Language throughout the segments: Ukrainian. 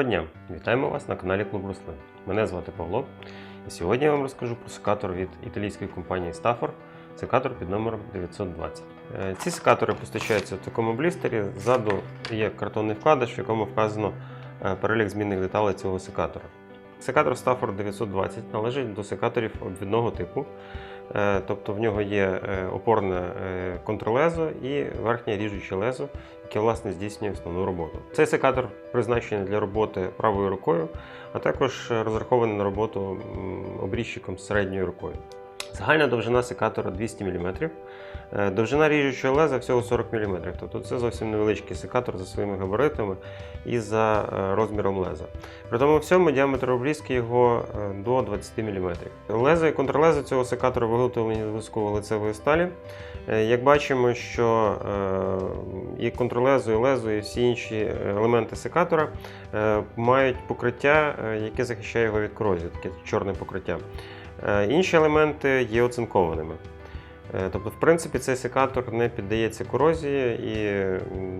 Доброго дня! Вітаємо вас на каналі Клуб Руслин. Мене звати Павло, і сьогодні я вам розкажу про секатор від італійської компанії Stafford, секатор під номером 920. Е, Ці секатори постачаються в такому блістері. Ззаду є картонний вкладиш, в якому вказано е, перелік змінних деталей цього секатора. Секатор Stafford 920 належить до секаторів обвідного типу. Е, Тобто в нього є е, опорне контрлезо і верхнє ріжуче лезо, яке власне здійснює основну роботу. Цей секатор призначений для роботи правою рукою, а також розрахований на роботу обрізчиком середньою рукою. Загальна довжина секатора 200 мм. Е, Довжина ріжучого леза всього 40 мм. Тобто це зовсім невеличкий секатор за своїми габаритами і за е, розміром леза. При тому всьому діаметр обрізки його е, до 20 мм. Лезо і контрлезо цього секатора виготовлені з високоволицевої сталі. Е, Як бачимо, що і контрлезо, і лезо, і всі інші елементи секатора мають покриття, яке захищає його від корозії, таке чорне покриття. Е, Інші елементи є оцинкованими. Е, Тобто, в принципі, цей секатор не піддається корозії і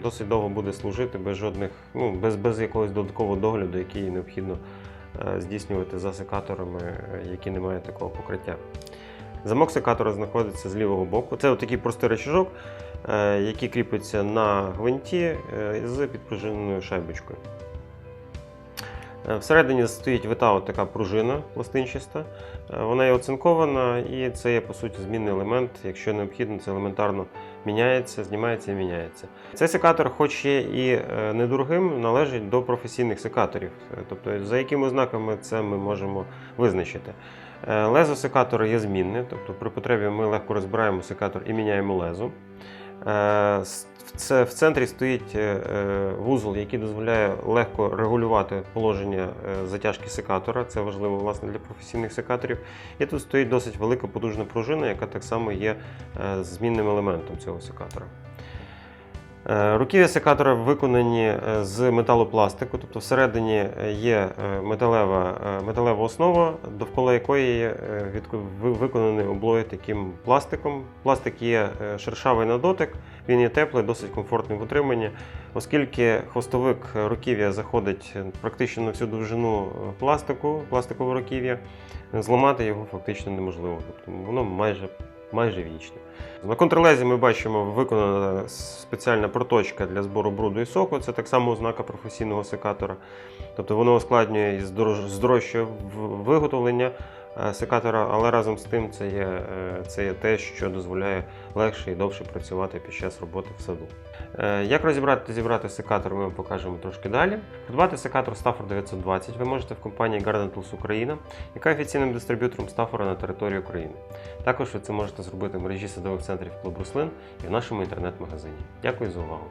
досить довго буде служити без жодних, ну, без, без якогось додаткового догляду, який необхідно е, здійснювати за секаторами, які не мають такого покриття. Замок секатора знаходиться з лівого боку. Це такий простий рычажок, е, який кріпиться на гвинті з підпружиненою шайбочкою. Е, Всередині стоїть вита от така пружина пластинчаста. Е, Вона є оцинкована і це є по суті змінний елемент. Якщо необхідно, це елементарно міняється, знімається і міняється. Цей секатор, хоч є і е, недорогим, належить до професійних секаторів. Тобто, за якими ознаками це ми можемо визначити. Лезо секатора є змінне, тобто при потребі ми легко розбираємо секатор і міняємо лезо. Е, це- В центрі стоїть е, е, вузол, який дозволяє легко регулювати положення затяжки секатора. Це важливо власне для професійних секаторів. І тут стоїть досить велика потужна пружина, яка так само є змінним елементом цього секатора. Е, Руків'я секатора виконані е, з металопластику, тобто всередині е, є металева, металева основа, довкола якої є виконаний облой таким пластиком. Пластик є шершавий на дотик, він є теплий, досить комфортний в утриманні, оскільки хвостовик руків'я заходить практично на всю довжину пластику, пластикового руків'я, зламати його фактично неможливо. Тобто воно майже, майже вічне. На контрлезі ми бачимо виконана спеціальна проточка для збору бруду і соку. Це так само ознака професійного секатора. Тобто воно ускладнює і здорож- здорожчує виготовлення секатора, але разом з тим це є, е, це є те, що дозволяє легше і довше працювати під час роботи в саду. Е, Як розібрати та зібрати секатор, ми вам покажемо трошки далі. Придбати секатор Stafford 920 ви можете в компанії Garden Tools Україна, яка є офіційним дистриб'ютором Stafford на території України. Також ви це можете зробити в мережі садових центрів Клуб Руслин і в нашому інтернет-магазині. Дякую за увагу!